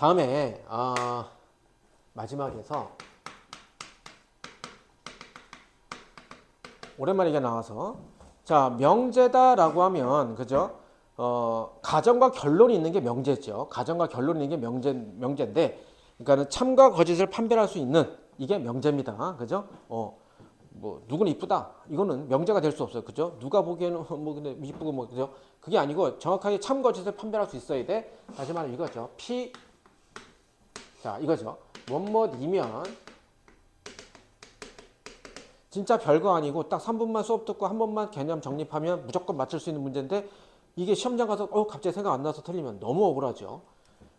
다음에 아, 마지막에서 오랜만에 이게 나와서 자 명제다라고 하면 그죠? 어, 가정과 결론이 있는 게 명제죠. 가정과 결론이 있는 게 명제 명제인데, 그러니까는 참과 거짓을 판별할 수 있는 이게 명제입니다. 그죠? 어, 뭐 누구는 이쁘다. 이거는 명제가 될 수 없어요. 그죠? 누가 보기에는 뭐 근데 이쁘고 뭐 그죠? 그게 아니고 정확하게 참 거짓을 판별할 수 있어야 돼. 다시 말하면 이거죠. P 자 이거죠. 뭐뭐이면 진짜 별거 아니고 딱 3분만 수업 듣고 한 번만 개념 정립하면 무조건 맞출 수 있는 문제인데 이게 시험장 가서 어 갑자기 생각 안 나서 틀리면 너무 억울하죠.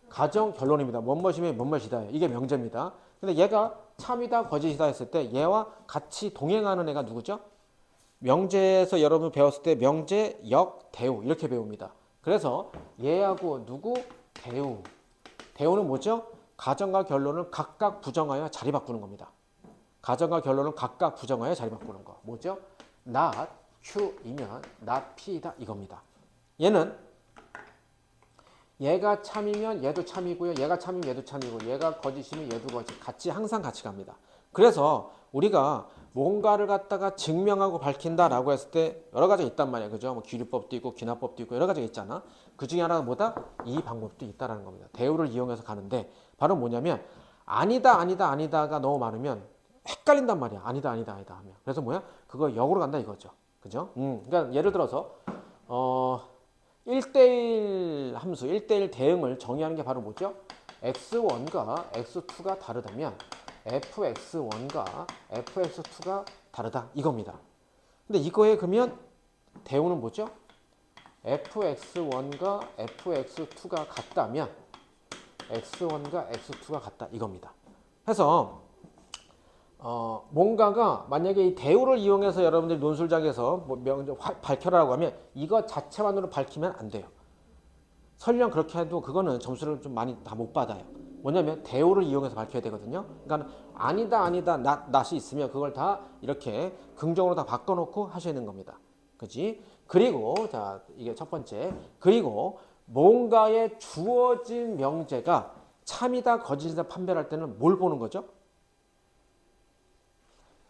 가정 결론입니다. 뭔것이면 뭔것이다. 이게 명제입니다. 근데 얘가 참이다 거짓이다 했을 때 얘와 같이 동행하는 애가 누구죠? 명제에서 여러분 배웠을 때 명제, 역, 대우 이렇게 배웁니다. 그래서 얘하고 누구? 대우. 대우는 뭐죠? 가정과 결론을 각각 부정하여 자리 바꾸는 겁니다. 가정과 결론을 각각 부정하여 자리 바꾸는 거. 뭐죠? not Q이면 not P이다 이겁니다. 얘는 얘가 참이면 얘도 참이고요. 얘가 참이면 얘도 참이고 얘가 거짓이면 얘도 거짓. 같이 항상 같이 갑니다. 그래서 우리가 뭔가를 갖다가 증명하고 밝힌다라고 했을 때 여러 가지가 있단 말이에요. 그죠? 뭐 기류법도 있고 기납법도 있고 여러 가지가 있잖아. 그 중에 하나가 뭐다? 이 방법도 있다라는 겁니다. 대우를 이용해서 가는데 바로 뭐냐면 아니다 아니다 아니다가 너무 많으면 헷갈린단 말이야. 아니다 아니다 아니다 하면. 그래서 뭐야? 그거 역으로 간다 이거죠. 그죠? 음. 그러니까 예를 들어서 어 1대1 함수, 1대1 대응을 정의하는 게 바로 뭐죠? x1과 x2가 다르다면 fx1과 fx2가 다르다 이겁니다. 근데 이거에 그러면 대우는 뭐죠? fx1과 fx2가 같다면 x1과 x2가 같다 이겁니다. 해서 어, 뭔가가 만약에 이 대우를 이용해서 여러분들이 논술장에서 뭐 명, 화- 밝혀라라고 하면 이거 자체만으로 밝히면 안 돼요. 설령 그렇게 해도 그거는 점수를 좀 많이 다 못 받아요. 뭐냐면 대우를 이용해서 밝혀야 되거든요. 그러니까 아니다 아니다 낫 낫이 있으면 그걸 다 이렇게 긍정으로 다 바꿔놓고 되는 겁니다. 그지? 그리고 자 이게 첫 번째 그리고 뭔가에 주어진 명제가 참이다 거짓이다 판별할 때는 뭘 보는 거죠?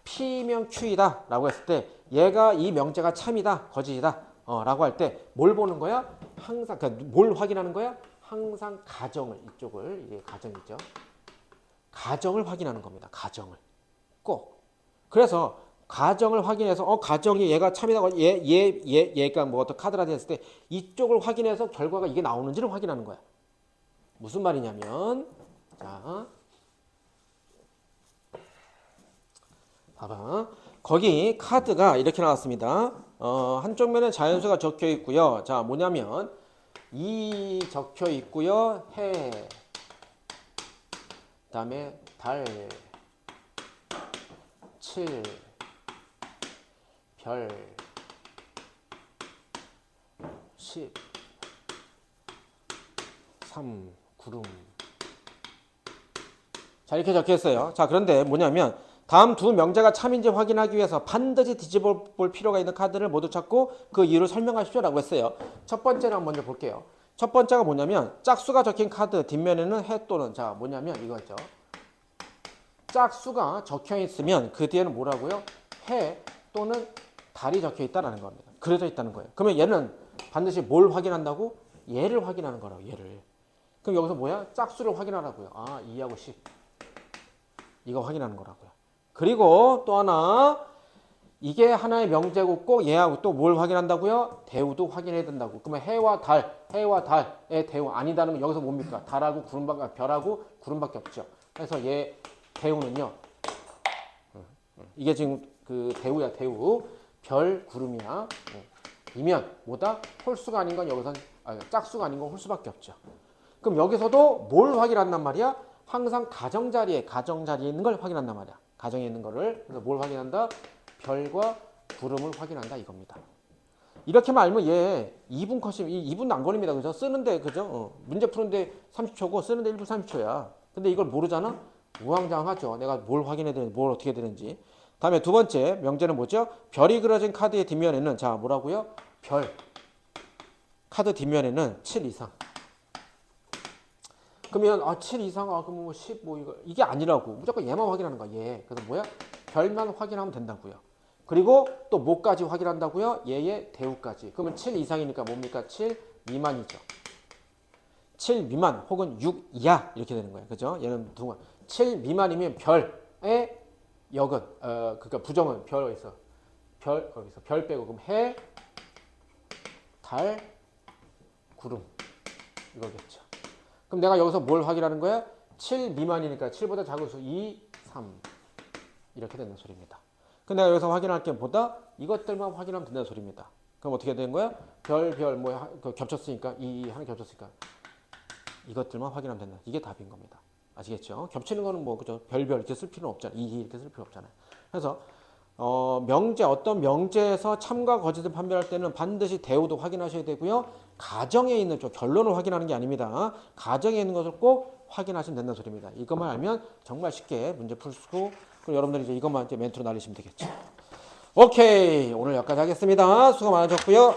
P면 Q이다 라고 했을 때 얘가 이 명제가 참이다 거짓이다 어, 라고 할 때 뭘 보는 거야? 항상 그러니까 뭘 확인하는 거야? 항상 가정을 이쪽을 이게 가정이죠. 가정을 확인하는 겁니다. 가정을 꼭. 그래서 가정을 확인해서 어 가정이 얘가 참이다 얘얘얘 얘, 얘가 뭐 어떤 카드라 했을 때 이쪽을 확인해서 결과가 이게 나오는지를 확인하는 거야. 무슨 말이냐면 자 봐봐. 거기 카드가 이렇게 나왔습니다. 어, 한쪽 면에 자연수가 적혀 있고요. 자, 뭐냐면 이 적혀 있고요. 해. 그다음에 달. 칠. 별. 십. 삼. 구름. 자, 이렇게 적혀 있어요. 자, 그런데 뭐냐면 다음 두 명제가 참인지 확인하기 위해서 반드시 뒤집어 볼 필요가 있는 카드를 모두 찾고 그 이유를 설명하십시오 라고 했어요. 첫 번째는 먼저 볼게요. 첫 번째가 뭐냐면 짝수가 적힌 카드 뒷면에는 해 또는 자 뭐냐면 이거죠. 짝수가 적혀 있으면 그 뒤에는 뭐라고요? 해 또는 달이 적혀 있다라는 겁니다. 그려져 있다는 거예요. 그러면 얘는 반드시 뭘 확인한다고? 얘를 확인하는 거라고 얘를. 그럼 여기서 뭐야? 짝수를 확인하라고요. 아 2하고 10. 이거 확인하는 거라고요. 그리고 또 하나 이게 하나의 명제고 꼭 얘하고 또 뭘 확인한다고요? 대우도 확인해야 된다고. 그러면 해와 달, 해와 달의 대우 아니다는 건 여기서 뭡니까? 달하고 구름밖에 아, 별하고 구름밖에 없죠. 그래서 얘 대우는요. 이게 지금 그 대우야 대우 별 구름이야. 이면 뭐다? 홀수가 아닌 건 여기선 아, 짝수가 아닌 건 홀수밖에 없죠. 그럼 여기서도 뭘 확인한단 말이야? 항상 가정 자리에 가정 자리에 있는 걸 확인한단 말이야. 가정에 있는 거를 그래서 뭘 확인한다? 별과 구름을 확인한다 이겁니다. 이렇게만 알면 얘 2분 컷이 2분 안 걸립니다. 그죠? 쓰는데 그죠? 어, 문제 푸는데 30초고 쓰는데 1분 30초야. 근데 이걸 모르잖아? 우왕좌왕하죠. 내가 뭘 확인해야 되는지 뭘 어떻게 되는지. 다음에 두 번째 명제는 뭐죠? 별이 그려진 카드의 뒷면에는 자 뭐라고요? 별. 카드 뒷면에는 7 이상. 그러면 아, 7 이상 아 그럼 뭐 10, 뭐 이거 이게 아니라고 무조건 얘만 확인하는 거야. 얘. 그래서 뭐야? 별만 확인하면 된다고요. 그리고 또 뭐까지 확인한다고요? 얘의 대우까지. 그러면 7 이상이니까 뭡니까? 7 미만이죠. 7 미만 혹은 6 이하 이렇게 되는 거예요. 그죠? 얘는 두 번. 7 미만이면 별의 역은 어 그러니까 부정은 별에서 별 거기서 별 빼고 그럼 해, 달, 구름 이거겠죠. 그럼 내가 여기서 뭘 확인하는 거야? 7 미만이니까 7보다 작은 수 2, 3 이렇게 되는 소리입니다. 근데 여기서 확인할 게 보다 이것들만 확인하면 된다는 소리입니다. 그럼 어떻게 되는 거야? 별, 별, 뭐 겹쳤으니까 이, 이 하나 겹쳤으니까 이것들만 확인하면 된다. 이게 답인 겁니다. 아시겠죠? 겹치는 거는 뭐 그죠? 별별 이렇게 쓸 필요는 없잖아요. 이 이렇게 쓸 필요 없잖아요. 그래서 어, 명제 어떤 명제에서 참과 거짓을 판별할 때는 반드시 대우도 확인하셔야 되고요. 가정에 있는 쪽 결론을 확인하는 게 아닙니다. 가정에 있는 것을 꼭 확인하시면 된다는 소리입니다. 이것만 알면 정말 쉽게 문제 풀 수고 그리고 여러분들이 이제 이것만 이제 멘트로 날리시면 되겠죠. 오케이 오늘 여기까지 하겠습니다. 수고 많으셨고요.